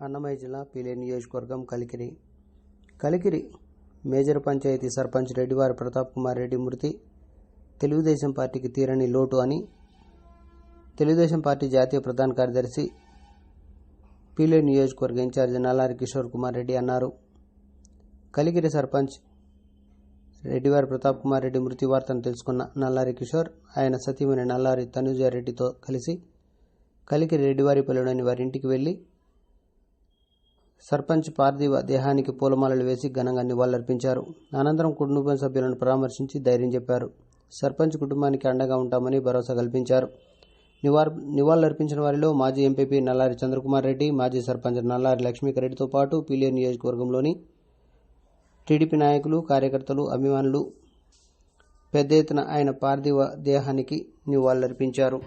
అన్నమయ్య జిల్లా పీలే నియోజకవర్గం కలికిరి. కలికిరి మేజర్ పంచాయతీ సర్పంచ్ రెడ్డివారి ప్రతాప్ కుమార్ రెడ్డి మృతి తెలుగుదేశం పార్టీకి తీరని లోటు అని తెలుగుదేశం పార్టీ జాతీయ ప్రధాన కార్యదర్శి పీలే నియోజకవర్గ ఇన్ఛార్జి నల్లారి కిషోర్ కుమార్ రెడ్డి అన్నారు. కలికిరి సర్పంచ్ రెడ్డివారి ప్రతాప్ కుమార్ రెడ్డి మృతి వార్తను తెలుసుకున్న నల్లారి కిషోర్ ఆయన సతీమణి నల్లారి తనుజారెడ్డితో కలిసి కలికిరి రెడ్డివారిపల్లిలోని వారి ఇంటికి వెళ్ళి సర్పంచ్ పార్థివ దేహానికి పూలమాలలు వేసి ఘనంగా నివాళులర్పించారు. అనంతరం కుటుంబ సభ్యులను పరామర్శించి ధైర్యం చెప్పారు. సర్పంచ్ కుటుంబానికి అండగా ఉంటామని భరోసా కల్పించారు. నివార్ నివాళులర్పించిన వారిలో మాజీ ఎంపీపీ నల్లారి చంద్రకుమార్ రెడ్డి మాజీ సర్పంచ్ నల్లారి లక్ష్మీకరెడ్డితో పాటు పీలేరు నియోజకవర్గంలోని టీడీపీ నాయకులు కార్యకర్తలు అభిమానులు. పెద్ద ఎత్తున ఆయన పార్థివ దేహానికి నివాళులర్పించారు.